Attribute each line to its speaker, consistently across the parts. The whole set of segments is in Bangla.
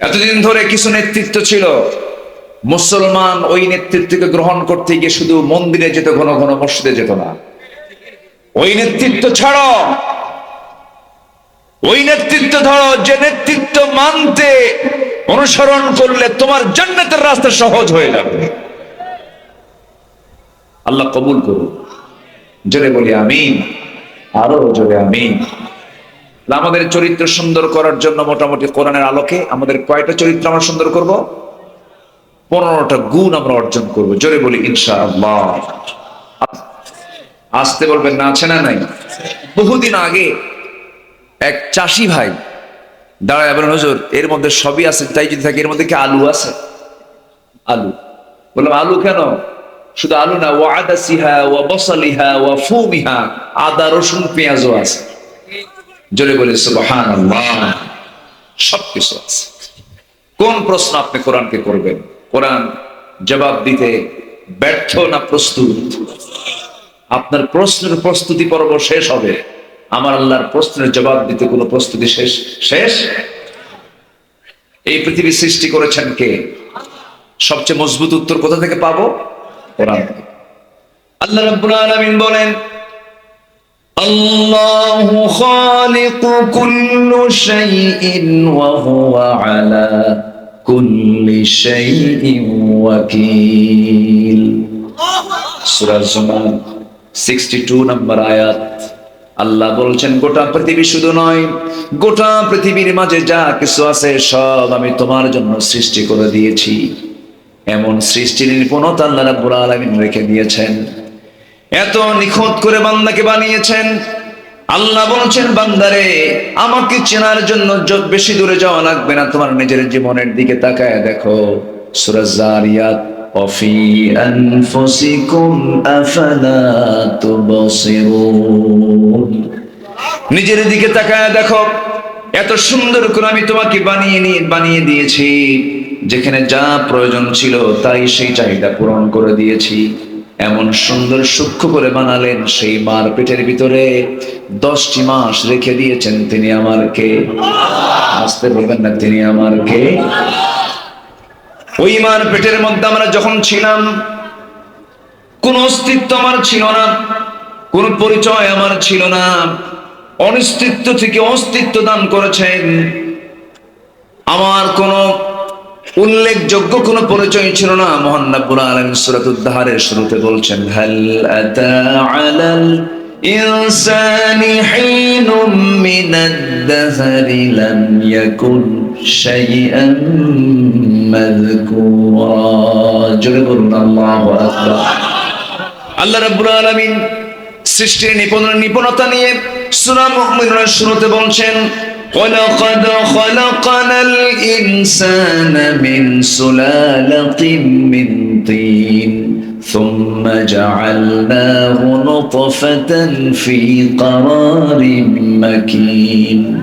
Speaker 1: এতদিন ধরে কিছু নেতৃত্ব ছিল। মুসলমান ওই নেতৃত্বকে গ্রহণ করতে গিয়ে শুধু মন্দিরে যেত, ঘন ঘন মসজিদে যেত না। ওই নেতৃত্ব ছাড়ো। ওই নেতৃত্ব ধরো, যে নেতৃত্ব মানতে অনুসরণ করলে তোমার জান্নাতের রাস্তা সহজ হয়ে যাবে। আল্লাহ কবুল করুন জোরে বলি আমিন। আরও জোরে আমিন। আমাদের চরিত্র সুন্দর করার জন্য মোটামুটি কোরআনের আলোকে আমাদের কয়টা চরিত্র আমরা সুন্দর করব? পনেরোটা গুণ আমরা অর্জন করব। জোরে বলি ইনশা আসতে বলবেন না, আছে না নাই? বহুদিন আগে এক চাষি ভাই, দাঁড়ায় বলেন, হুজুর, এর মধ্যে সবই আছে, তাই যদি থাকে, এর মধ্যে কি আলু আছে? আলু। বললাম, আলু কেন? শুধু আলু না ও আদাসিহা ও বসালিহা ও ফুমিহা, আদা, রসুন, পেঁয়াজও আছে। জোরে বলে সুবহান সবকিছু আছে। কোন প্রশ্ন আপনি কোরআনকে করবেন? কোরআন জবাব দিতে ব্যর্থ না প্রস্তুত? আপনার প্রশ্নের প্রস্তুতি পর্ব শেষ হবে। আমার আল্লাহর প্রশ্নের জবাব দিতে কোনো প্রস্তুতি শেষ? শেষ? এই পৃথিবী সৃষ্টি করেছেন কে? সবচেয়ে মজবুত উত্তর কোথা থেকে পাবো? কোরআন আল্লাহ রাব্বুল আলামিন বলেন الله خالق كل شيء وهو على كل شيء وكيل সূরা জুমার 62 নম্বর আয়াত আল্লাহ বলছেন গোটা পৃথিবী শুধু নয় গোটা পৃথিবীর মাঝে যা কিছু আছে সব আমি তোমার জন্য সৃষ্টি করে দিয়েছি এমন সৃষ্টির নিপুণতা আল্লাহ রাব্বুল আলামিন রেখে দিয়েছেন এত নিখুঁত করে বান্দাকে বানিয়েছেন আল্লাহ বলছেন বান্দারে আমাকে চেনার জন্য যত বেশি দূরে যাওয়া লাগবে না তোমার নিজের জীবনের দিকে তাকায় দেখো সূরা জারিয়াত وفي أنفسكم أفلا تبصرون নিজের দিকে তাকায় দেখো এত সুন্দর করে আমি তোমাকে বানিয়ে নিয়ে বানিয়ে দিয়েছি যেখানে যা প্রয়োজন ছিল তাই সেই চাহিদা পূরণ করে দিয়েছি এমন সুন্দর সূক্ষ্ম করে বানালেন সেই মার পেটের ভিতরে। দশটি মাস রেখে দিয়েছেন তিনি আমার কে আসতে বলবেন না তিনি আমার কে ওই মার পেটের মধ্যে আমরা যখন ছিলাম, কোন অস্তিত্ব আমার ছিল না, কোন পরিচয় আমার ছিল না। অনিস্তিত্ব থেকে অস্তিত্ব দান করেছেন। আমার কোন উল্লেখযোগ্য কোনো পরিচয় ছিল না। মহান রাব্বুল সুরত সূরাতুল শুরুতে বলছেন, হাল আতা আলাল ইনসানি হিনুম মিনাদ দাহরি লাম ইয়াকুন শাইআন মাযকুরা। জোরে বলুন, আল্লাহু আকবার। আল্লাহ রাব্বুল আলামিন সৃষ্টির নিপুণ নিপুণতা নিয়ে সূরা মুমিনুর শুরুতে বলছেন ولقد خلقنا الإنسان من سلالة من طين ثم جعلناه نطفة في قرار مكين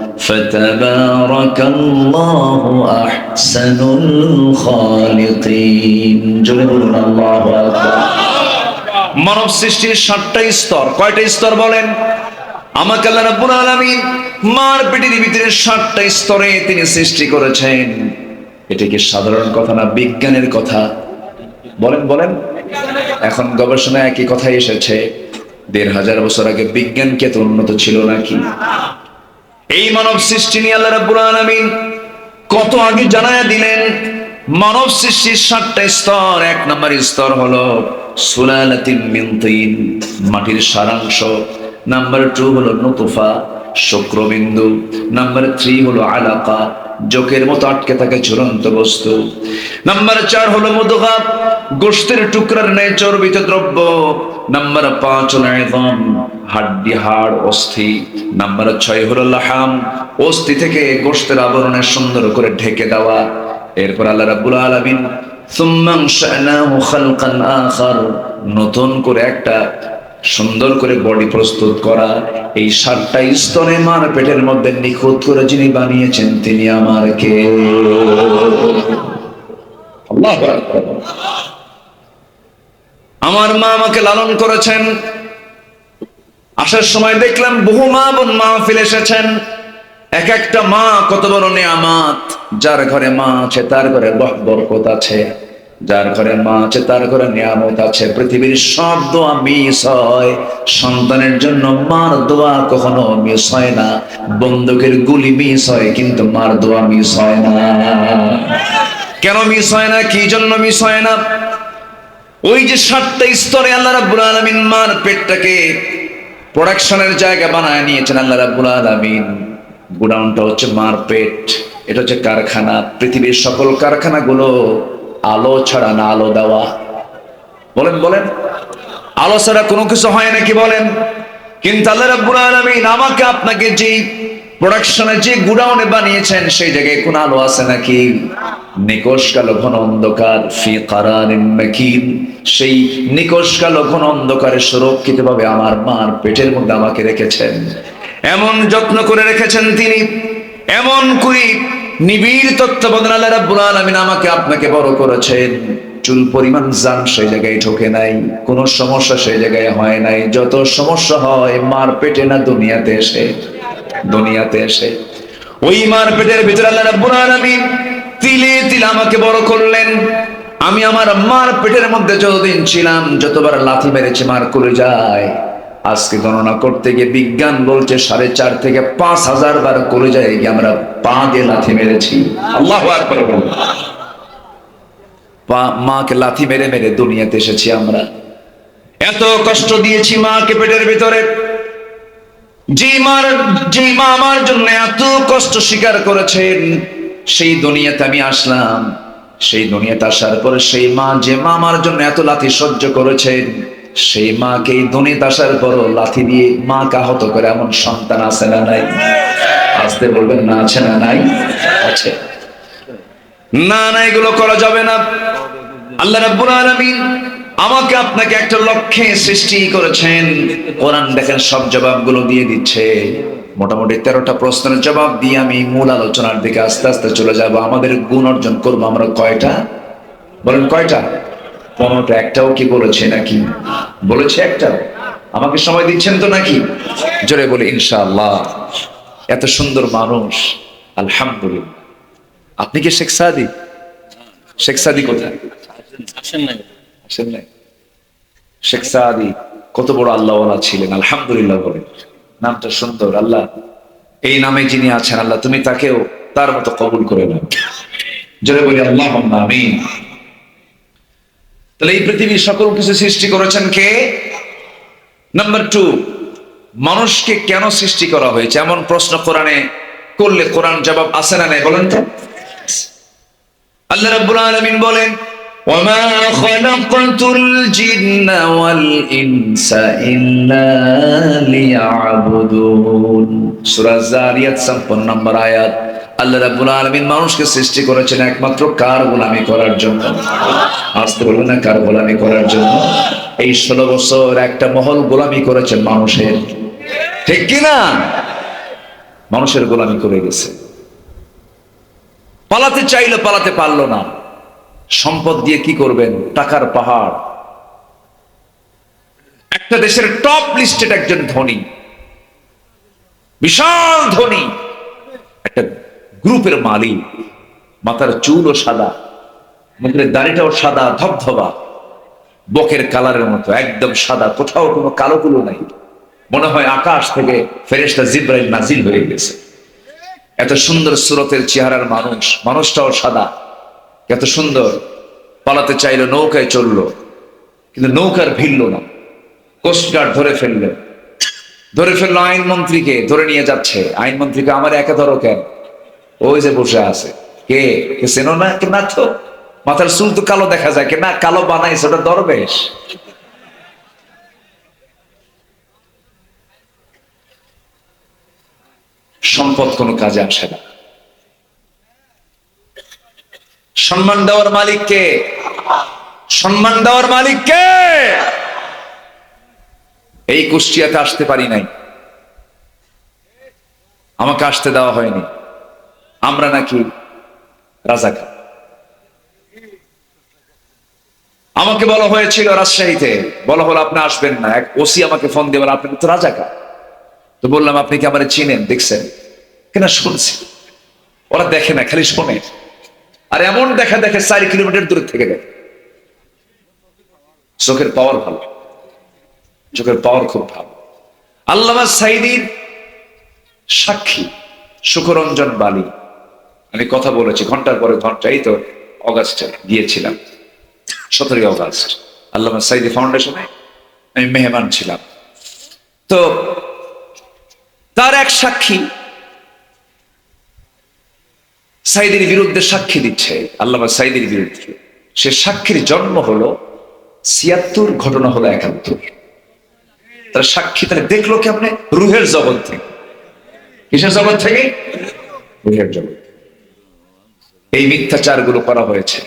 Speaker 1: فتبارك الله أحسن الخالقين جل الله أكبر মানব সৃষ্টির সাতটা স্তর কয়টা স্তর বলেন আমাকে আল্লাহ রাব্বুল আলামিন মার পেটের ভিতরে সাতটা স্তরে তিনি সৃষ্টি করেছেন এটা কি সাধারণ কথা না বিজ্ঞানের কথা বলেন বলেন এখন গবেষণায় একই কথাই এসেছে দেড় হাজার বছর আগে বিজ্ঞান কি এত উন্নত ছিল নাকি এই মানব সৃষ্টি নিয়ে আল্লাহ রাব্বুল আলামিন কত আগে জানায়া দিলেন, মানব সৃষ্টির সাতটা স্তর। এক নম্বর স্তর হলো সুলালাতিন মিন তিন, মাটির সারাংশ। নাম্বার টু হলো নুতফা, শুক্রবিন্দু। নাম্বার থ্রি হলো আলাকা জোকের মতো আটকে থাকে ঝুলন্ত বস্তু। নাম্বার চার হলো মুদগা গোষ্ঠের টুকরার ন্যায় চর্বিত দ্রব্য। নাম্বার পাঁচ হলো হাড্ডি, হাড়, অস্থি। নাম্বার ছয় হলো লাহাম, অস্থি থেকে গোষ্ঠের আবরণে সুন্দর করে ঢেকে দেওয়া। এরপর আল্লাহ রাব্বুল আলামিন, সুম্মা আনশানাহু খালকান আখার নতুন করে একটা সুন্দর করে বডি প্রস্তুত করা। এই সাতটা স্তরে মার পেটের মধ্যে নিখুঁত করে যিনি বানিয়েছেন, তিনি আমার কে? আমার মা আমাকে লালন করেছেন। আসার সময় দেখলাম বহু মা বোন মা ফিরে এসেছেন। এক একটা মা কত বড় নেয়ামাত, যার ঘরে মা আছে, তার ঘরে বরকত আছে। যার ঘরে মা আছে, তার ঘরে নিয়ামত আছে। পৃথিবীর সব দোয়া মিস হয়। সন্তানের জন্য মার দোয়া কখনো মিস হয় না। বন্দুকের গুলি মিস হয়, কিন্তু মার দোয়া মিস হয় না। কেন মিস হয় না? কি জন্য মিস হয় না? ওই যে সাতটা স্তরে আল্লাহ রাব্বুল আলামিন মার পেটটাকে প্রোডাকশনের জায়গা বানায় নিয়েছেন আল্লাহ রাব্বুল আলামিন। গোডাউনটা হচ্ছে মার পেট। এটা হচ্ছে কারখানা। পৃথিবীর সকল কারখানাগুলো আলো ছাড়া না আলো দেওয়া। বলেন বলেন। আলো ছাড়া কোনো কিছু হয় নাকি বলেন? কিন্তু আল্লাহ আমাকে আপনাকে যেই প্রোডাকশনে যে গুডাউনে বানিয়েছেন, সেই জায়গায় কোন আলো আছে নাকি? নিকশ কালো ঘন অন্ধকার, ফি কারারিন মাকিন। সেই নিকশ কালো ঘন অন্ধকারে সুরক্ষিত ভাবে আমার মার পেটের মধ্যে আমাকে রেখেছেন। এমন যত্ন করে রেখেছেন তিনি। এমন করে নিবিড় তত্ত্বাবধান আল্লাহ রাব্বুল আলামিন আমাকে আপনাকে বড় করেছেন। চুল পরিমাণ জান সেই জায়গায় ঢোকে নাই, কোনো সমস্যা সেই জায়গায় হয় নাই। যত সমস্যা হয়, মার পেটে না দুনিয়াতে এসে দুনিয়াতে এসে। ওই মার পেটের ভিতরে আল্লাহ রাব্বুল আলামিন তিলে তিলে আমাকে বড় করলেন। আমি আমার মার পেটের মধ্যে যতদিন ছিলাম, যতবার লাথি মেরেছি, মার করে যায়। আজকে গণনা করতে গিয়ে বিজ্ঞান বলছে সাড়ে চার থেকে পাঁচ হাজার বার করে যায় গিয়ে আমরা পা দিয়ে লাথি মেরেছি। আল্লাহ পা- মাকে লাথি মেরে মেরে দুনিয়াতে এসেছি আমরা। এত কষ্ট দিয়েছি মাকে পেটের ভিতরে। যে মার যে মা আমার জন্য এত কষ্ট স্বীকার করেছেন সেই দুনিয়াতে আমি আসলাম। সেই দুনিয়াতে আসার পরে সেই মা যে মা আমার জন্য এত লাথি সহ্য করেছেন সেই মাকে এই দুনিয়াতে আসার পরও লাথি দিয়ে মাকে আহত করে এমন সন্তান আছে না নাই? আসতে বলবেন না আছে না নাই? আছে। না না, এগুলো করা যাবে না। আল্লাহ রাব্বুল আলামিন আমাকে আপনাকে একটা লক্ষ্যে সৃষ্টি করেছেন। কোরআন দেখেন, সব জবাবগুলো দিয়ে দিচ্ছে। মোটামুটি তেরোটা প্রশ্নের জবাব দিয়ে আমি মূল আলোচনার দিকে আস্তে আস্তে চলে যাব। আমাদের গুণ অর্জন করব আমরা কয়টা? বলেন কয়টা? পনেরোটা একটাও কি বলেছে নাকি? বলেছে একটা আমাকে সময় দিচ্ছেন তো নাকি? জোরে বলে ইনশাআল্লাহ। এত সুন্দর মানুষ আলহামদুলিল্লাহ। আপনি কি শেখ সাদি? শেখ সাদি কোথায়?
Speaker 2: আসেন নাই।
Speaker 1: শেখ সাদি কত বড় আল্লাহওয়ালা ছিলেন আলহামদুলিল্লাহ বলেন নামটা সুন্দর আল্লাহ। এই নামে যিনি আছেন আল্লাহ তুমি তাকেও তার মতো কবুল করে নাও। জোরে বলি আল্লাহ আমিন। তাহলে এই পৃথিবীর সকল কিছু সৃষ্টি করেছেন কে? নাম্বার টু মানুষকে কেন সৃষ্টি করা হয়েছে? এমন প্রশ্ন কোরআনে করলে কোরআন জবাব আসে না নাই, বলেন তো। আল্লাহ রাব্বুল আলামিন বলেন 56 নম্বর আয়াত। আল্লাহ রাব্বুল আলামিন মানুষকে সৃষ্টি করেছেন একমাত্র কার গোলামি করার জন্য। আসতে বলবেন না কার গোলামি করার জন্য। এই ষোলো বছর একটা মহল গোলামি করেছেন মানুষের। ঠিক কি না মানুষের গোলামি করে গেছে। পালাতে চাইলে, পালাতে পারল না। সম্পদ দিয়ে কি করবেন? টাকার পাহাড়। একটা দেশের টপ লিস্টেড একজন ধনী। বিশাল ধনী। গ্রুপের মালিক, মাথার চুলও সাদা, মুখের দাড়িটাও সাদা, ধবধবা, বকের কালারের মতো, একদম সাদা, কোথাও কোনো কালো কুলো নাই। মনে হয় আকাশ থেকে ফেরেশতা জিব্রাইল নাজিল হয়ে গেছে। এত সুন্দর সুরতের চেহারার মানুষ, মানুষটাও সাদা। এত সুন্দর, পালাতে চাইলো, নৌকায় চলল কিন্তু নৌকার ভিড়ল না। কোস্টগার্ড ধরে ফেললেন। ধরে ফেলল আইনমন্ত্রীকে, ধরে নিয়ে যাচ্ছে। আইনমন্ত্রীকে, আমার একা ধরো কেন? ওই যে বসে আছে। কে? চেনো না? কে না তো? মাথার চুল তো কালো দেখা যায়। কে না কালো বানাইছে, ওটা দরবেশ। সম্পদ কোনো কাজে আসে না। সম্মান দেওয়ার মালিককে সম্মান দেওয়ার মালিককে এই কুষ্টিয়াতে আসতে পারি নাই। আমাকে আসতে দেওয়া হয়নি। আমরা নাকি রাজাকার। আমাকে বলা হয়েছিল রাজশাহীতে বলা হলো আপনি আসবেন না এক ওসি আমাকে ফোন দিয়ে বলে, আপনি তো রাজাকার। তো বললাম আপনি কি আমার চিনেন? দেখছেন? কেন শুনছি। ওরা দেখে না খালি শোনে। আর এমন দেখা দেখে চার কিলোমিটার দূরে থেকে দেখে চোখের পাওয়ার ভালো। চোখের পাওয়ার খুব ভালো। আল্লামা সাইদির সাক্ষী সুখরঞ্জন বালি আমি কথা বলেছি, ঘণ্টার পরে ঘণ্টা, এই তো অগাস্টে গিয়েছিলাম। সতেরোই অগাস্ট আল্লামা সাইদি ফাউন্ডেশনে আমি মেহমান ছিলাম। তো তার এক সাক্ষী সাইদির বিরুদ্ধে সাক্ষী দিচ্ছে, আল্লামা সাইদির বিরুদ্ধে। সে সাক্ষীর জন্ম হলো ছিয়াত্তর, ঘটনা হলো একাত্তর। তার সাক্ষী তাহলে দেখল কেমনে? রুহের জগৎ থেকে। কিসের জগৎ থেকে? রুহের জগৎ। এই মিথ্যাচারগুলো করা হয়েছে।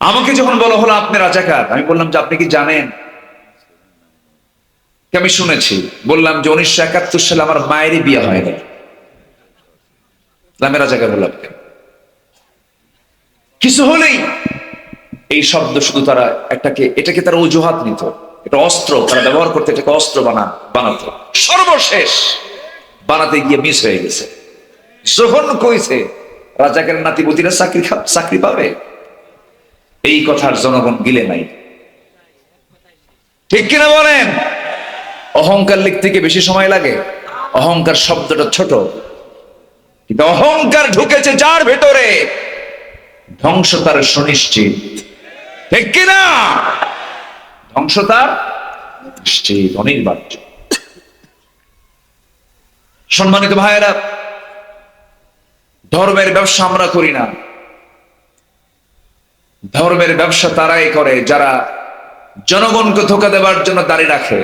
Speaker 1: আমাকে যখন বলা হলো, আপনি রাজাকার, আমি বললাম যে, আপনি কি জানেন? আমি শুনেছি, বললাম যে, উনিশশো একাত্তর সালে আমার মায়েরই বিয়ে হয়নি আমি রাজাকার বললাম কিছু হলেই এই শব্দ শুধু তারা একটাকে, এটাকে তারা অজুহাত নিত। এটা অস্ত্র, তারা ব্যবহার করতে, এটাকে অস্ত্র বানা, বানাতো। সর্বশেষ বানাতে গিয়ে মিস হয়ে গেছে। যখন কইছে রাজাকের নাতিপতিরা চাকরি চাকরি পাবে? এই কথার জনগণ গিলে নাই। ঠিক কিনা বলেন? অহংকার লিখতে কি বেশি সময় লাগে? অহংকার শব্দটা ছোট। কিন্তু অহংকার ঢুকেছে যার ভেতরে? ধ্বংস তার সুনিশ্চিত। ঠিক কিনা? ধ্বংস তার নিশ্চিত অনির্বার্য সম্মানিত ভাইয়েরা ধর্মের ব্যবসা আমরা করি না। ধর্মের ব্যবসা তারাই করে, যারা জনগণকে ধোকা দেবার জন্য দাড়ি রাখে,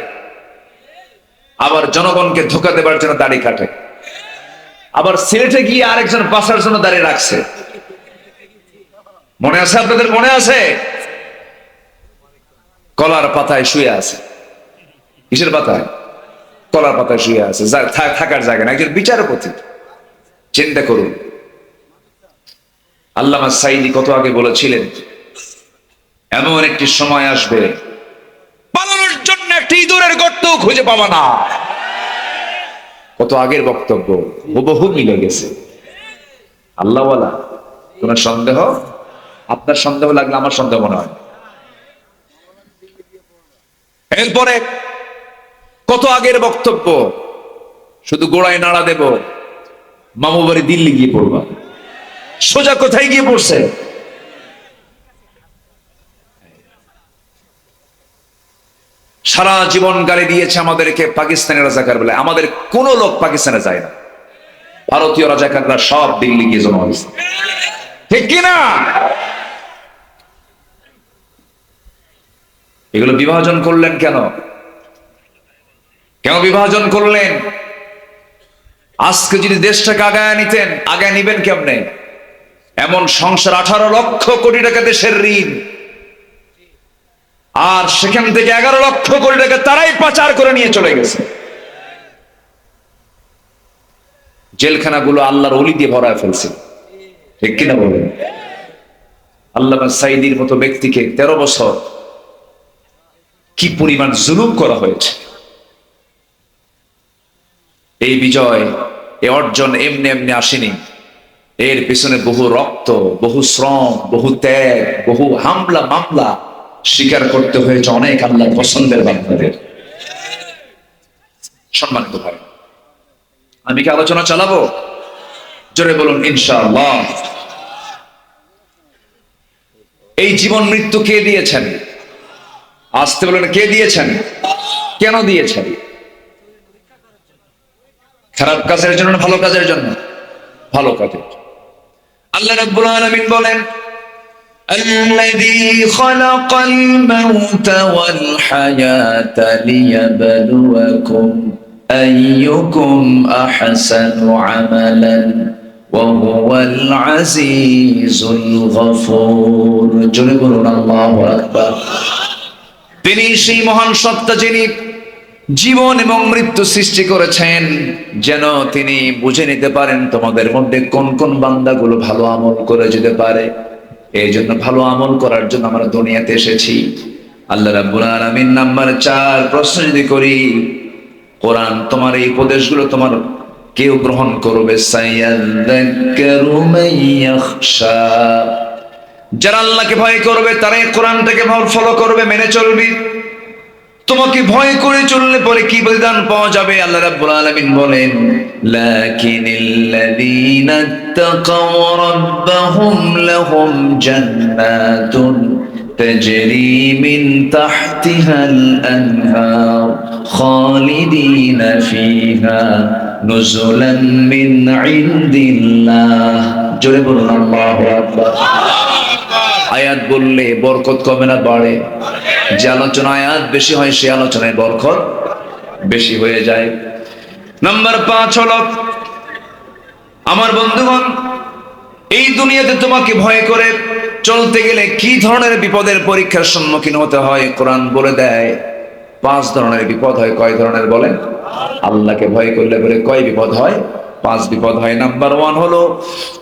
Speaker 1: আবার জনগণকে ধোকা দেবার জন্য দাড়ি কাটে। আবার সিলেটে গিয়ে আরেকজন বাসার জন্য দাঁড়িয়ে রাখছে। মনে আছে আপনাদের? মনে আছে? কলার পাতায় শুয়ে আছে। কিসের পাতায়? কলার পাতায় শুয়ে আছে। থাকার জায়গা না, একজন বিচারপতি। চিন্তা করুন। আল্লামা সাইদি কত আগে বলেছিলেন, এমন একটি সময় আসবে পালানোর জন্য একটি ইঁদুরের গর্ত খুঁজে পাবা না। কত আগের বক্তব্য, হুবহু মিলে গেছে। আল্লাহওয়ালা কোন সন্দেহ? আপনার সন্দেহ লাগলে আমার সন্দেহ মনে হয়। এরপরে, কত আগের বক্তব্য? শুধু গোড়ায় নাড়া দেব, মামু বাড়ি দিল্লি গিয়ে পড়বা। সোজা কোথায় গিয়ে পড়ছে? সারা জীবন গালি দিয়েছে আমাদেরকে পাকিস্তানি রাজাকার বলে। আমাদের কোন লোক পাকিস্তানে যায় না। ভারতীয় রাজাকাররা সব দিল্লি গিয়ে জমা হয়েছে। ঠিক কিনা? এগুলো বিভাজন করলেন কেন? কেন বিভাজন করলেন? আজকে যদি দেশটাকে আগায় নিতেন, আগায় নিবেন কেমনে? এমন সংসার আঠারো লক্ষ কোটি টাকা দেশের ঋণ। আর সেখান থেকে এগারো লক্ষ কোটি টাকা তারাই পাচার করে নিয়ে চলে গেছে। জেলখানাগুলো আল্লাহর অলি দিয়ে ভরায় ফেলছে। ঠিক কিনা বলেন? আল্লাহ সাইদির মতো ব্যক্তিকে তেরো বছর কি পরিমাণ জুলুম করা হয়েছে? এই বিজয় এ অর্জন এমনি এমনি আসেনি। এর পিছনে বহু রক্ত, বহু শ্রম, বহু ত্যাগ, বহু হামলা, মামলা স্বীকার করতে হয়েছে অনেক আল্লাহ পছন্দের বান্দাদের। সম্মানিত ভাই, আমি কি আলোচনা চালাবো? জোরে বলুন, ইনশাআল্লাহ। এই জীবন মৃত্যু কে দিয়েছেন? আসতে বলেন, কে দিয়েছেন? কেন দিয়েছেন? খারাপ কাজের জন্য ভালো কাজের জন্য? ভালো কাজের জন্য। আল্লাহ রাব্বুল আলামিন বলেন
Speaker 2: الذي خلق الموت والحياة ليبلوكم أيكم أحسن عملا وهو العزيز الغفور جل قولنا الله أكبر
Speaker 1: তিনি সেই মহান সত্তা যিনি জীবন এবং মৃত্যু সৃষ্টি করেছেন, যেন তিনি বুঝে নিতে পারেন তোমাদের মধ্যে কোন কোন বান্দাগুলো ভালো আমল করে যেতে পারে। এই জন্য ভালো আমল করার জন্য আমরা দুনিয়াতে এসেছি। আল্লাহ রাব্বুল আলামিন নাম্বার চার প্রশ্ন যদি করি, কোরআন তোমার এই উপদেশগুলো তোমার কেউ গ্রহণ করবে? যারা আল্লাহকে ভয় করবে, তারাই কোরআনটাকে ফলো করবে, মেনে চলবি। তোমাকে ভয় করে চললে পরে কি বলিদান পাওয়া যাবে আল্লাহ রাব্বুল আলামিন বলেন লাকিনিল্লাযীনা তাকাও রাব্বাহুম লাহুম জান্নাতুন تجري من تحتها الأنهار خالدين فيها نزلا من عند الله জোরে বলুন আল্লাহু আকবার আয়াত বললে বরকত কমে না বাড়ে যে আলোচনা আয়াত বেশি হয় সে আলোচনায় বরকত বেশি হয়ে যায়। নাম্বার পাঁচ হলো, আমার বন্ধুগণ, এই দুনিয়াতে তোমাকে ভয় করে চলতে গেলে কি ধরনের বিপদের পরীক্ষার সম্মুখীন হতে হয়? কোরআন বলে দেয়, পাঁচ ধরনের বিপদ হয়। কয় ধরনের বলেন আল্লাহকে ভয় করলে বলে কয় বিপদ হয়? পাঁচ বিপদ হয় নাম্বার ওয়ান হলো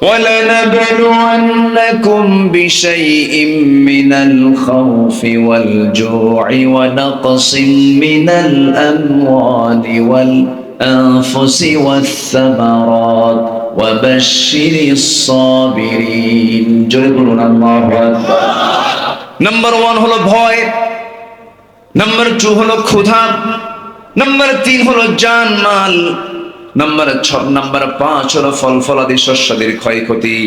Speaker 1: وَلَنَبْلُوَنَّكُمْ بِشَيْءٍ مِّنَ الْخَوْفِ وَالْجُوعِ وَنَقْصٍ مِّنَ الْأَمْوَالِ وَالْأَنفُسِ وَالثَّمَرَاتِ وَبَشِّرِ الصَّابِرِينَ জোরে বলুন আল্লাহু আকবার নাম্বার ওয়ান হলো ভয় নাম্বার টু হলো ক্ষুধা নাম্বার তিন হলো জানমাল নাম্বার ছ নাম্বার পাঁচ হলো ফল ফলাদি শস্যাদির ক্ষয়ক্ষতি।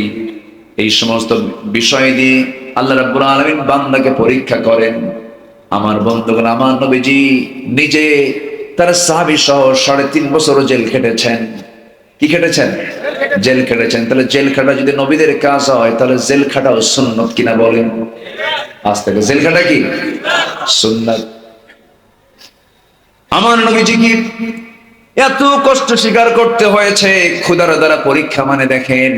Speaker 1: এই সমস্ত বিষয় দিয়ে আল্লাহ রাব্বুল আলামিন বান্দাকে পরীক্ষা করেন। আমার বন্ধুগণ, আমার নবীজি নিজে তার সাহাবী সহ সাড়ে তিন বছর জেল খেটেছেন। কি খেটেছেন? জেল খেটেছেন। তাহলে জেল খাটা যদি নবীদের কাজ হয়, তাহলে জেল খাটাও সুন্নত কিনা বলেন? আজ থেকে জেল খাটা কি? সুন্নত। আমার নবীজি কি এত কষ্ট স্বীকার করতে হয়েছে। ক্ষুদার দ্বারা পরীক্ষা মানে দেখেন,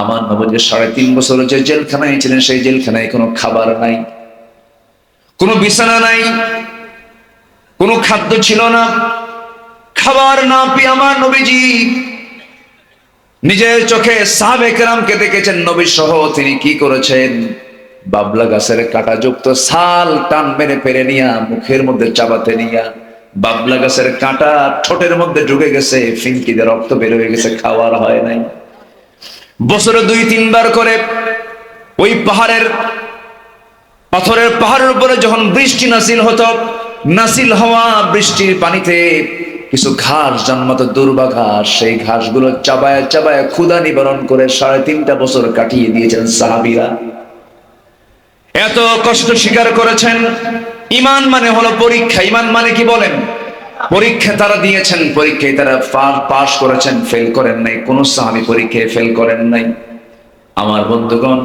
Speaker 1: আমার নবীজি সাড়ে তিন বছর যে জেলখানায় ছিলেন, সেই জেলখানায় কোনো খাবার নাই, কোনো বিছানা নাই, কোনো খাদ্য ছিল না। খাবার না পেয়ে আমার নবীজি নিজের চোখে সাহাবেকরামকে দেখেছেন নবী সহ তিনি কি করেছেন? বাবলা গাছের কাঁটাযুক্ত সাল টান মেরে পেরে নিয়া, মুখের মধ্যে চাবাতে নিয়া বাবলা গাছের কাঁটা ঠোঁটের মধ্যে ঢুকে গেছে ফিনকিতে রক্ত বের হয়ে গেছে, খাওয়ার হয় নাই। বছরে দুই, তিনবার করে ওই পাহাড়ের, পাথরের পাহাড়ের উপরে যখন বৃষ্টি নাসিল হতো, নাসিল হওয়া বৃষ্টির পানিতে কিছু ঘাস জন্মাতো, দুর্বা ঘাস, সেই ঘাসগুলো চাবায় চাবায় ক্ষুদা নিবারণ করে সাড়ে তিনটা বছর কাটিয়ে দিয়েছেন সাহাবিরা। এত কষ্ট স্বীকার করেছেন ইমান মানে হলো পরীক্ষা। ইমান মানে কি বলেন? পরীক্ষা তারা দিয়েছেন, পরীক্ষায় তারা পাশ করেছেন ফেল করেন নাই। কোন সাহাবি পরীক্ষায় ফেল করেন নাই। আমার বন্ধুগণ,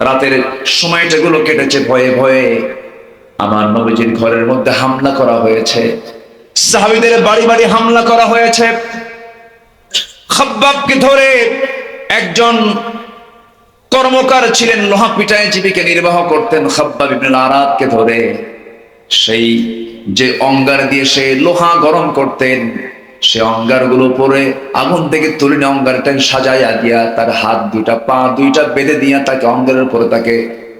Speaker 1: রাতের সময়টাগুলো কেটেছে ভয়ে ভয়ে। আমার নবীজির ঘরের মধ্যে হামলা করা হয়েছে। সাহাবিদের বাড়ি বাড়ি হামলা করা হয়েছে। খাব্বাবকে ধরে একজন কর্মকার ছিলেন লোহা পিটায় জীবিকা নির্বাহ করতেন। খাব্বাব ইবনুল আরাদকে ধরে সেই যে অঙ্গার দিয়ে সে লোহা গরম করতেন, সে অঙ্গারগুলো পরে আগুন থেকে তুলে নিয়ে অঙ্গারটা সাজাইয়া দিয়া তার হাত দুইটা পা দুইটা বেঁধে দিয়া তাকে অঙ্গারের উপরে তাকে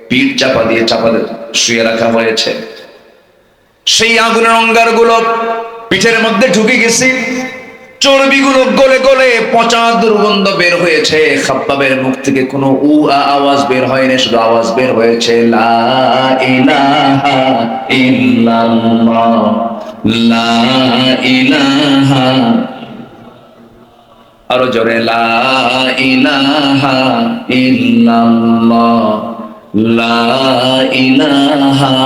Speaker 1: পিঠ চাপা দিয়ে চাপা শুয়ে রাখা হয়েছে। সেই আগুনের অঙ্গারগুলো পিঠের মধ্যে ঢুকে গেছে। চর্বিগুলো গলে গলে পচা দুর্গন্ধ বের হয়েছে। খাপ্পাবের মুখ থেকে কোনো উ, আ আওয়াজ বের হয় না শুধু আওয়াজ বের হয়েছে। লা ইলাহা ইল্লাল্লাহ, লা ইলাহা। আরও জোরে, লা ইলাহা ইল্লাল্লাহ, লা ইলাহা।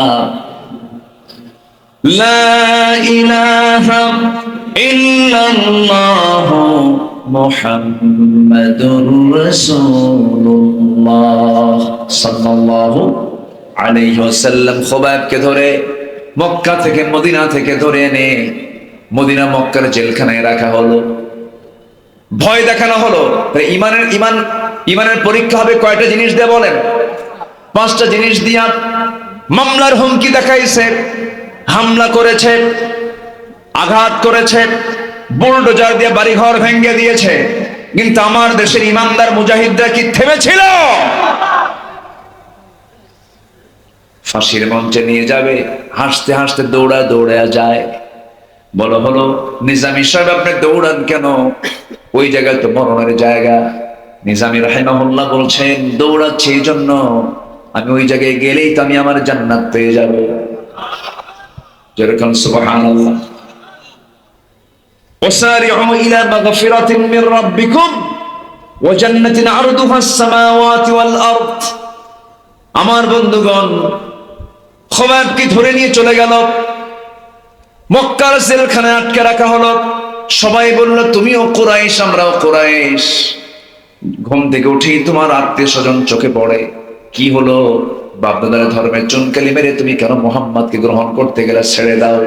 Speaker 1: লা ইলাহা ইল্লাল্লাহ মুহাম্মাদুর রাসূলুল্লাহ সাল্লাল্লাহু আলাইহি ওয়াসাল্লাম। খোবাবকে ধরে, মক্কা থেকে মদিনা থেকে ধরে এনে মদিনা মক্কার জেলখানায় রাখা হলো। ভয় দেখানো হলো। ইমানের, ইমান, ইমানের পরীক্ষা হবে কয়টা জিনিস দিয়ে বলেন? পাঁচটা জিনিস দিয়া মামলার হুমকি দেখাইছে, হামলা করেছে আঘাত করেছে, বুলডোজার দিয়ে বাড়িঘর ভেঙে দিয়েছে। কিন্তু আমার দেশের ইমানদার মুজাহিদরা কি থেমেছিল? ফাঁসির মঞ্চে নিয়ে যাবে, হাসতে হাসতে দৌড়া দৌড়া যায়। বলো, নিজামি সাহেব, আপনি দৌড়ান কেন? ওই জায়গায় তো মরণের জায়গা। নিজামি রাহিমাহুল্লাহ বলছেন, দৌড়াচ্ছি এই জন্য। আমি ওই জায়গায় গেলেই তো আমি আমার জান্নাত পেয়ে যাব। যেরকম সুবহানাল্লাহ। وسارعوا إلى مغفرة من ربكم وجنة عرضها السماوات والأرض আমার বন্ধুগণ খোবাবকে ধরে নিয়ে চলে গেল মক্কার জেলখানায় আটকে রাখা হলো সবাই বলল তুমিও কোরাইশ আমরাও কোরাইশ ঘুম থেকে উঠেই তোমার আত্মীয় স্বজন চোখে পড়ে কি হলো বাপদাদার ধর্মের চুনকালি মেরে তুমি কেন মোহাম্মদকে গ্রহণ করতে গেলে ছেড়ে দাও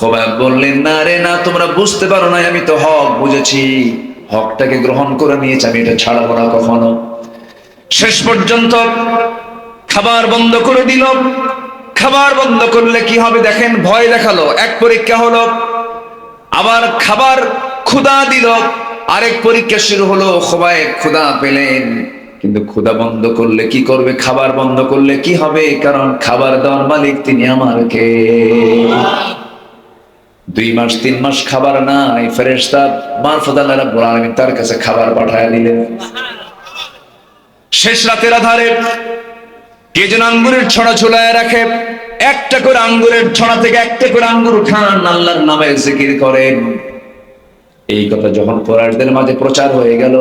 Speaker 1: খোবাব বললেন, না রে, না, তোমরা বুঝতে পারো না আমি তো হক বুঝেছি। হকটাকে গ্রহণ করে নিয়েছি, আমি এটা ছাড়াবো না কখনো। শেষ পর্যন্ত খাবার বন্ধ করে দিল। খাবার বন্ধ করলে কি হবে দেখেন, ভয় দেখাল। এক পরীক্ষা হলো, আবার খাবার ক্ষুদা দিল। আরেক পরীক্ষা শুরু হলো সবাই ক্ষুদা পেলেন। কিন্তু ক্ষুদা বন্ধ করলে কি করবে? খাবার বন্ধ করলে কি হবে? কারণ খাবার দেওয়ার মালিক তিনি আমার কে দুই মাস, তিন মাস খাবার নাই ফেরেস্তা মারফত আল্লাহ তার কাছে খাবার পাঠায় দিলেন। শেষ রাতের আধারে কে যেন আঙ্গুরের ছড়া ঝুলায় রাখে, একটা করে আঙ্গুরের ছড়া থেকে একটা করে আঙ্গুর উঠান আল্লাহর নামে জিকির করেন। এই কথা যখন কোরআশদের মাঝে প্রচার হয়ে গেল,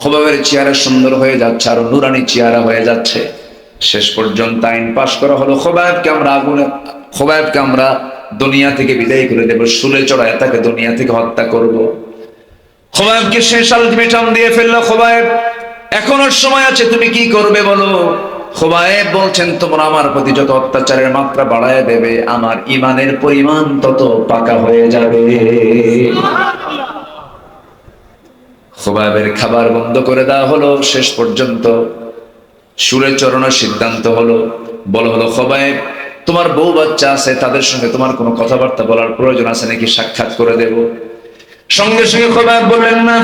Speaker 1: খোবাবের চেহারা সুন্দর হয়ে যাচ্ছে, আর নুরানি চেহারা হয়ে যাচ্ছে। শেষ পর্যন্ত আইন পাশ করা হলো, খোবাবকে আমরা আগুনে, খোবাবকে আমরা দুনিয়া থেকে বিদায় করে দেব শুলে চড়ায় তাকে দুনিয়া থেকে হত্যা করব। খোবাবকে শেষ আলটিমেটাম দিয়ে ফেলল খোবাব এখনও সময় আছে, তুমি কি করবে বলো? খোবায়েব বলছেন, তোমরা আমার প্রতি যত অত্যাচারের মাত্রা বাড়ায় দেবে, আমার ইমানের পরিমাণ তত পাকা হয়ে যাবে। খোবায়েবের খাবার বন্ধ করে দেওয়া হলো, শেষ পর্যন্ত সুরে চরণের সিদ্ধান্ত হলো। বলো হলো খোবায়েব তোমার বউ বাচ্চা আছে, তাদের সঙ্গে তোমার কোনো কথাবার্তা বলার প্রয়োজন আছে নাকি সাক্ষাৎ করে দেব? সঙ্গে সঙ্গে খোবায়েব বললেন, না।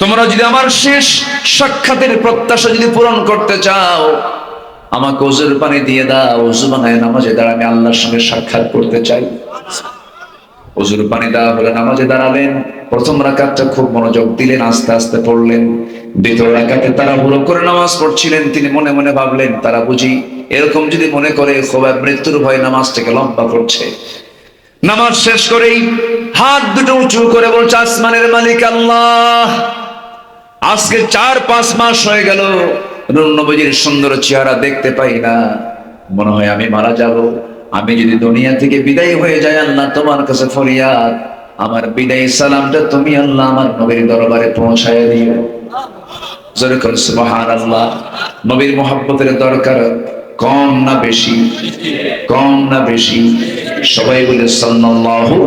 Speaker 1: তোমরা যদি আমার শেষ সাক্ষাতের প্রত্যাশা যদি পূরণ করতে চাও, আমাকে ওজুর পানি দিয়ে দাও। ওজু বানায় নামাজে দাঁড়া আমি আল্লাহর সঙ্গে সাক্ষাৎ করতে চাই। ওজুর পানি দেওয়া হলে, নামাজে দাঁড়ালেন। প্রথম রাকাতটা খুব মনোযোগ দিলেন, আস্তে আস্তে পড়লেন। দ্বিতীয় রাকাতে তারা ভুলো করে নামাজ পড়ছিলেন। তিনি মনে মনে ভাবলেন, তারা বুঝি এরকম যদি মনে করে খোবা মৃত্যুর ভয়ে নামাজটাকে লম্বা করছে। নামাজ শেষ করেই হাত দুটো উঁচু করে বলছে, আসমানের মালিক আল্লাহ। আজকে চার, পাঁচ মাস হয়ে গেল নবীজির সুন্দর চেহারা দেখতে পাই না। মনে হয় আমি মারা যাব। আমি যদি দুনিয়া থেকে বিদায় হয়ে যাই, আল্লাহ তোমার কাছে ফরিয়াদ। আমার বিদায় সালামটা তুমি আল্লাহ আমার নবীর দরবারে পৌঁছায় দিও। জোরে করে সুবহান আল্লাহ নবীর মোহাব্বতের দরকার। কম না বেশি? কম না বেশি? সবাই বলে সাল্লাল্লাহু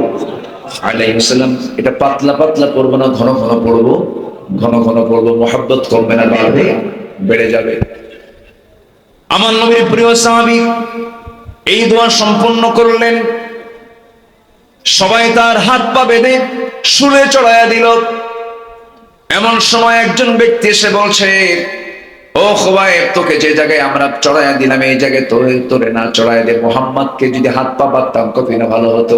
Speaker 1: আলাইহি ওয়াসাল্লাম। এটা পাতলা পাতলা পড়ব না, ঘন ঘন পড়ব। ঘন ঘন পড়ব, মোহাব্বত কমবে না, বাড়বে, বেড়ে যাবে। আমার নবীর প্রিয় সাহাবী এই দোয়া সম্পূর্ণ করলেন। সবাই তার হাত পা বেঁধে শুলে চড়াইয়া দিল। এমন সময় একজন ব্যক্তি এসে বলছে ও খোবায়েব, তোকে যে জায়গায় আমরা চড়াইয়া দিলাম, এই জায়গায় তোরে তোরে না চড়াইয়া দে মোহাম্মদকে যদি হাত পা পাততাম কতই না ভালো হতো।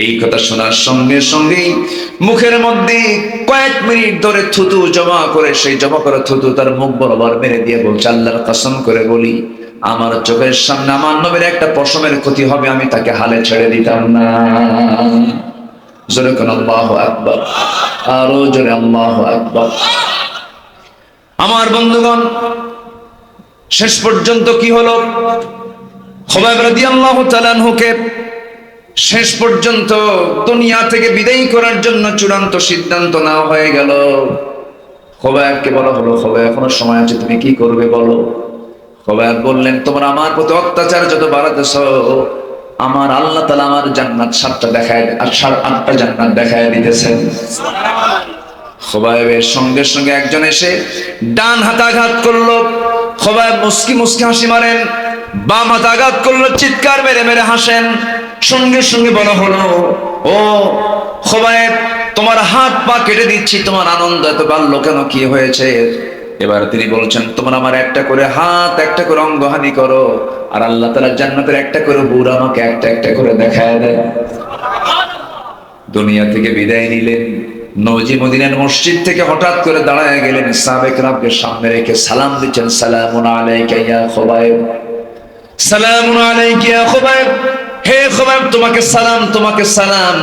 Speaker 1: এই কথা শোনার সঙ্গে সঙ্গেই মুখের মধ্যে কয়েক মিনিট ধরে থুতু জমা করে, সেই জমা করা থুতু তার মুখ বরাবর মেরে দিয়ে বলছে, আল্লাহর কসম করে বলি, আমার চোখের সামনে আমার নবীর একটা পশমের ক্ষতি হবে, আমি তাকে হালে ছেড়ে দিতাম না। জোরে কোন আল্লাহ আকবর, আরও জোরে আল্লাহ আকবর। আমার বন্ধুগণ, শেষ পর্যন্ত কি হলো? খোবাইব রাদিয়াল্লাহু তাআলা আনহুকে শেষ পর্যন্ত দুনিয়া থেকে বিদায় করার জন্য চূড়ান্ত সিদ্ধান্ত নেওয়া হয়ে গেল। খোবাইবকে বলা হলো, খোবাইব, এখনও সময় আছে, তুমি কি করবে বলো? খোবাইব বললেন, তোমার আমার প্রতি অত্যাচার যত বাড়াতেছ, আমার আল্লাহ তালা আমার জান্নাত সাতটা দেখায় আর সাত আটটা জান্নাত দেখায় দিতেছেন। খোবাইবের সঙ্গে সঙ্গে একজন এসে ডান হাত আঘাত করল। খোবায় মুস্কি মুস্কি হাসি মারেন, বাম হাত আঘাত করল, চিৎকার মেরে মেরে হাসেন। সঙ্গে সঙ্গে বলা হলো, ও খোবায় তোমার হাত পা কেটে দিচ্ছি, তোমার আনন্দ এত বাড়লো কেন, কি হয়েছে? এবার তিনি বলছেন, তোমরা আমার একটা করে হাত, একটা করে অঙ্গহানি করো, আর আল্লাহ তালা জান্নাতের একটা করে বুড় আমাকে একটা একটা করে দেখায় দেয়। দুনিয়া থেকে বিদায় নিলেন। মসজিদ থেকে হঠাৎ করে দাঁড়ায় গেলেন। সামনে রেখে সালাম দিচ্ছেন খুবাইব। খুবাইব। খুবাইব, তোমাকে সালাম তোমাকে সালাম।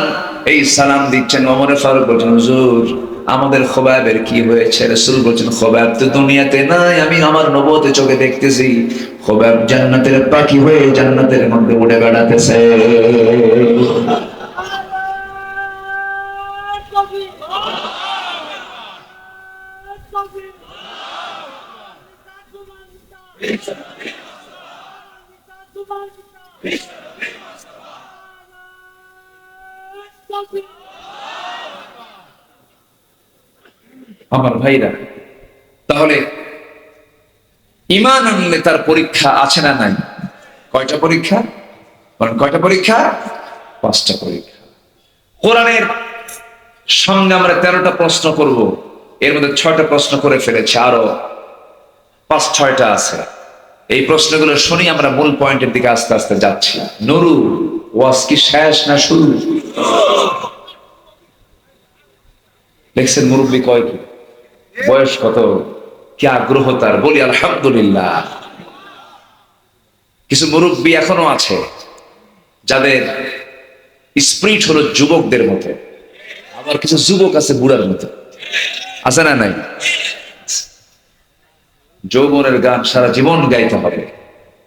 Speaker 1: এই সালাম দিচ্ছেন ফারুক, বলছেন, হুজুর, আমাদের খোবাবের কি হয়েছে? রসুল বলছেন খোবাব তো দুনিয়াতে নাই, আমি আমার নবতে চোখে দেখতেছি। খোবাব জান্নাতের পাখি হয়ে জান্নাতের মধ্যে উড়ে বেড়াতেছে। আমার ভাইরা, তাহলে ইমান আনলে তার পরীক্ষা আছে না নাই? কয়টা পরীক্ষা? বলেন, কয়টা পরীক্ষা? পাঁচটা পরীক্ষা। কোরআনের সঙ্গে আমরা তেরোটা প্রশ্ন করব, এর মধ্যে ছয়টা প্রশ্ন করে ফেলেছে, আরও পাঁচ ছয়টা আছে। এই প্রশ্নগুলো শুনি আমরা মূল পয়েন্টের দিকে আস্তে আস্তে যাচ্ছি। নুরু, ওয়াজ কি শেষ না শুরু? লেখছেন মুরব্বী কয় কি? বয়স কত? কি আগ্রহ তার? বলি, আলহামদুলিল্লাহ। কিছু মুরব্বী এখনও আছে, যাদের স্প্রিট হলো যুবকদের মতো। আবার কিছু যুবক আছে বুড়ার মতো। আছে না নাই? যৌবনের গান সারা জীবন গাইতে হবে।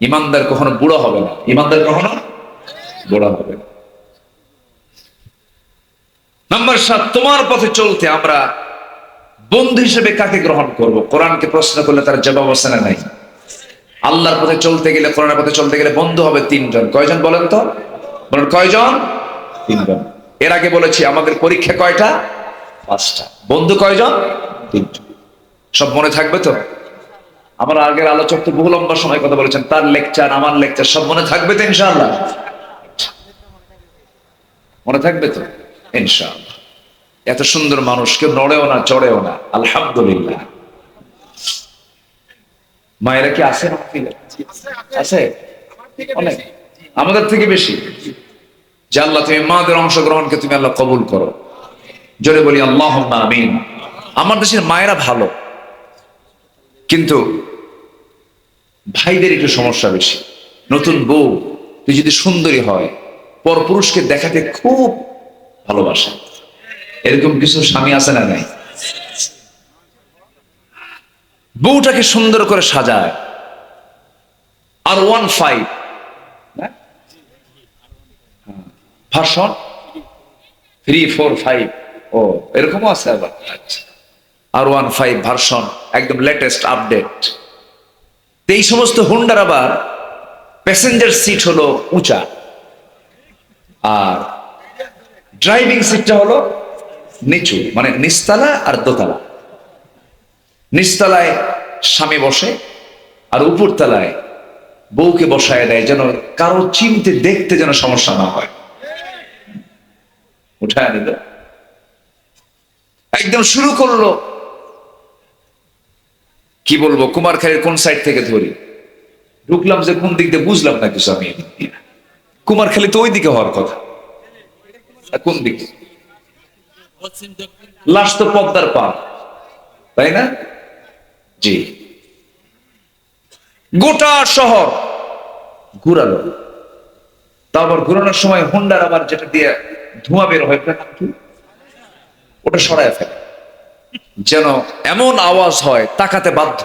Speaker 1: ইমানদার কখনো বুড়ো হবে না। ইমানদার কখনো বুড়ো হবে নাম্বার সাত, তোমার পথে চলতে আমরা বন্ধু হিসেবে কাকে গ্রহণ করব? কোরআনকে প্রশ্ন করলে তার জবাব আছে না নাই। আল্লাহর পথে চলতে গেলে, কোরআনের পথে চলতে গেলে বন্ধু হবে তিনজন। কয়জন বলেন তো? বলেন কয়জন? তিনজন। এর আগে বলেছি, আমাদের পরীক্ষা কয়টা? পাঁচটা। বন্ধু কয়জন? তিনজন। সব মনে থাকবে তো? আমার আগের আলোচক তো বহু লম্বা সময় কথা বলেছেন, তার লেকচার আমার লেকচার সব মনে থাকবে তো ইনশাআল্লাহ? মনে থাকবে তো? ইনশাআল্লাহ। এত সুন্দর মানুষ, কেউ নড়েও না, চড়েও না, আলহামদুলিল্লাহ। মায়েরা কি আছে আছে? অনেক। আমাদের থেকে বেশি। যে আল্লাহ, তুমি মাদের অংশগ্রহণকে তুমি আল্লাহ কবুল করো। জোরে বলি আল্লাহ আমার দেশের মায়েরা ভালো। কিন্তু ভাইদের একটু সমস্যা বেশি। নতুন বউ তুই যদি সুন্দরী হয় পরপুরুষকে দেখাতে খুব ভালোবাসে। এরকম কিছু স্বামী আছে না নাই? বউটাকে সুন্দর করে সাজায়। আর ওয়ান ফাইভ ভাষণ? থ্রি ফোর ফাইভ ও এরকমও আছে আবার। আচ্ছা। আর ওয়ান ফাইভ ভার্সন একদম লেটেস্ট আপডেট এই সমস্ত হুন্ডার আবার প্যাসেঞ্জার সিট হলো উঁচা। আর ড্রাইভিং সিটটা হলো নিচু মানে নিচতলা আর দোতলা। নিচতলায় স্বামী বসে, আর উপরতলায় বউকে বসায় দেয়, যেন কারও চিনতে, দেখতে যেন সমস্যা না হয়। উঠায় নিল একদম শুরু করল কি বলব? কুমারখালীর কোন সাইড থেকে ধরি? ঢুকলাম যে কোন দিক দিয়ে বুঝলাম না কিছু আমি কুমারখালী তো ওই দিকে হওয়ার কথা। কোন দিকে? লাশ তো পদ্মার পা তাই না? জি। গোটা শহর ঘুরালো। তারপর ঘুরানোর সময় হুন্ডার আবার যেটা দিয়ে ধোঁয়া বের হয় ওটা সরায় ফেলে। যেন এমন আওয়াজ হয় তাকাতে বাধ্য।